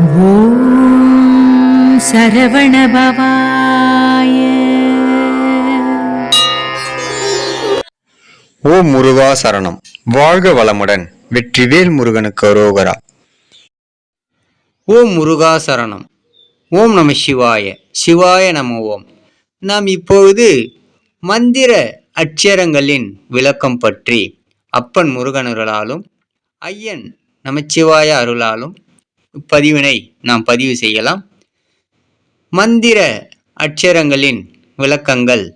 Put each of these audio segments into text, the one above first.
ஓம் சரவணபவாய ஓம் முருகா சரணம். வாழ்க வளமுடன். வெற்றிவேல் முருகனுக்கு அரோகரா. ஓம் முருகா சரணம். ஓம் நம சிவாய. சிவாய நம ஓம். நாம் இப்பொழுது மந்திர அட்சரங்களின் விளக்கம் பற்றி அப்பன் முருகனருளாலும் ஐயன் நமச்சிவாய அருளாலும் பதிவினை நாம் பதிவு செய்யலாம். மந்திர அட்சரங்களின் விளக்கங்கள்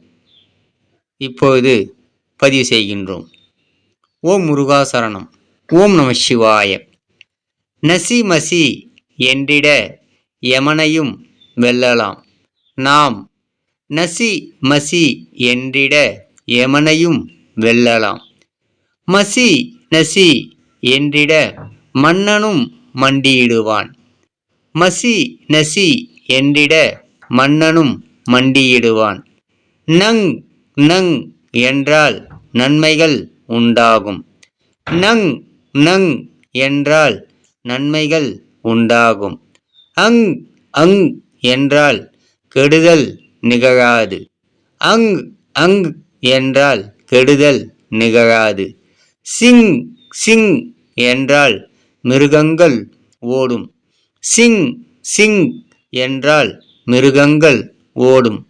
இப்போது பதிவு செய்கின்றோம். ஓம் முருகாசரணம் ஓம் நம சிவாய. நசி மசி என்றிட யமனையும் வெல்லலாம். நாம் நசி மசி என்றிட யமனையும் வெல்லலாம். மசி நசி என்றிட மன்னனும் மண்டியிடுவான். மசி நசி என்றிட மன்னனும் மண்டியிடுவான். நங் நங் என்றால் நன்மைகள் உண்டாகும். நங் நங் என்றால் நன்மைகள் உண்டாகும். அங் அங் என்றால் கெடுதல் நிகழாது. அங் அங் என்றால் கெடுதல் நிகழாது. சிங் சிங் என்றால் மிருகங்கள் ஓடும். சிங் சிங் என்றால் மிருகங்கள் ஓடும்.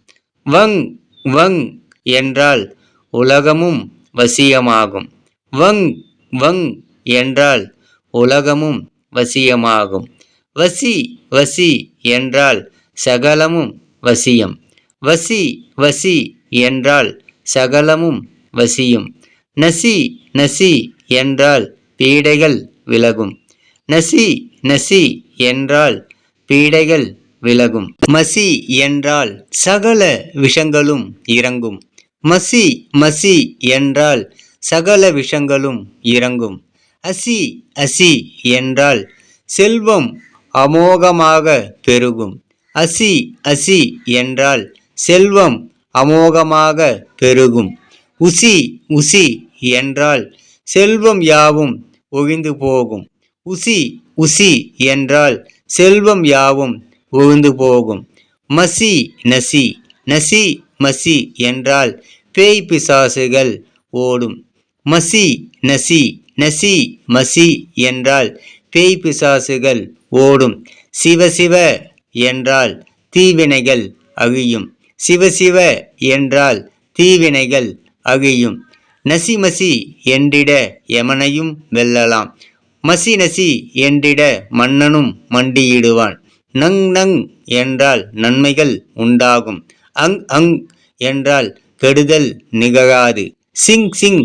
வங் வங் என்றால் உலகமும் வசியமாகும். வங் வங் என்றால் உலகமும் வசியமாகும். வசி வசி என்றால் சகலமும் வசியம். வசி வசி என்றால் சகலமும் வசியும். நசி நசி என்றால் பீடைகள் விலகும். நசி நசி என்றால் பீடைகள் விலகும். மசி என்றால் சகல விஷங்களும் இறங்கும். மசி மசி என்றால் சகல விஷங்களும் இறங்கும். அசி அசி என்றால் செல்வம் அமோகமாக பெருகும். அசி அசி என்றால் செல்வம் அமோகமாக பெருகும். உசி உசி என்றால் செல்வம் யாவும் ஒழிந்து போகும். உசி உசி என்றால் செல்வம் யாவும் உழுந்து போகும். மசி நசி நசி மசி என்றால் பேய் பிசாசுகள் ஓடும். மசி நசி நசி மசி என்றால் பேய் பிசாசுகள் ஓடும். சிவசிவ என்றால் தீவினைகள் அழியும். சிவசிவ என்றால் தீவினைகள் அழியும். நசிமசி என்றிட எமனையும் வெல்லலாம். மசி நசி என்றிட மன்னனும் மண்டியிடுவான். நங் நங் என்றால் நன்மைகள் உண்டாகும். அங் அங் என்றால் கெடுதல் நிகழாது. சிங் சிங்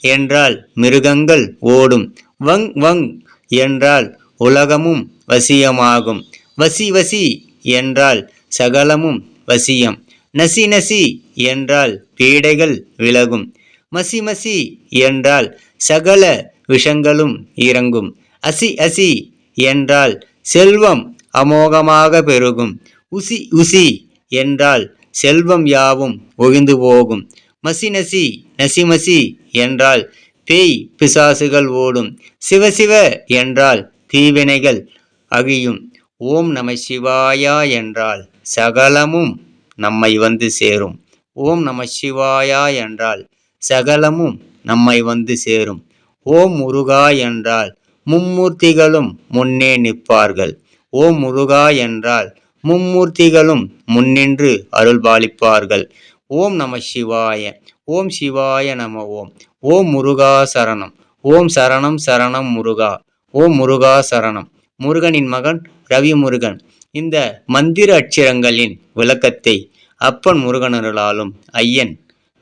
என்றால் மிருகங்கள் ஓடும். வங் வங் என்றால் உலகமும் வசியமாகும். வசி வசி என்றால் சகலமும் வசியம். நசி நசி என்றால் பீடைகள் விலகும். மசி மசி என்றால் சகல விஷங்களும் இறங்கும். அசி அசி என்றால் செல்வம் அமோகமாக பெருகும். உசி உசி என்றால் செல்வம் யாவும் ஒழிந்து போகும். மசி நசி நசிமசி என்றால் பேய் பிசாசுகள் ஓடும். சிவசிவ என்றால் தீவினைகள் அழியும். ஓம் நம சிவாயா என்றால் சகலமும் நம்மை வந்து சேரும். ஓம் நம சிவாயா என்றால் சகலமும் நம்மை வந்து சேரும். ஓம் முருகா என்றால் மும்மூர்த்திகளும் முன்னே நிற்பார்கள். ஓம் முருகா என்றால் மும்மூர்த்திகளும் முன்னின்று அருள்பாலிப்பார்கள். ஓம் நம சிவாய ஓம் சிவாய நம ஓம். ஓம் முருகா சரணம் ஓம் சரணம் சரணம் முருகா. ஓம் முருகா சரணம். முருகனின் மகன் ரவி முருகன் இந்த மந்திர அட்சரங்களின் விளக்கத்தை அப்பன் முருகனருளாலும் ஐயன்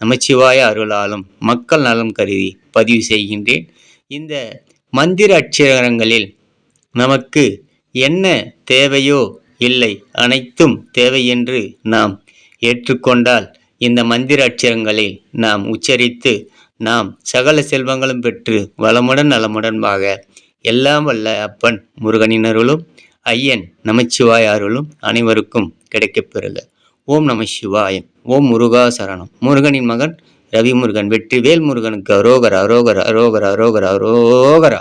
நமச்சிவாய அருளாலும் மக்கள் நலம் கருதி பதிவு செய்கின்றேன். இந்த மந்திர அட்சரங்களில் நமக்கு என்ன தேவையோ இல்லை அனைத்தும் தேவை என்று நாம் ஏற்றுக்கொண்டால் இந்த மந்திர அட்சரங்களை நாம் உச்சரித்து நாம் சகல செல்வங்களும் பெற்று வளமுடன் நலமுடன்பாக எல்லாம் வல்ல அப்பன் முருகனின் அருளும் ஐயன் நமச்சிவாய் அருளும் அனைவருக்கும் கிடைக்கப் பெறுக. ஓம் நம சிவாய ஓம் முருகா சரணம். முருகனின் மகன் ரவி முருகன் வெற்றி வேல் முருகனுக்கு அரோகர அரோகர அரோகரா அரோகர அரோகரா.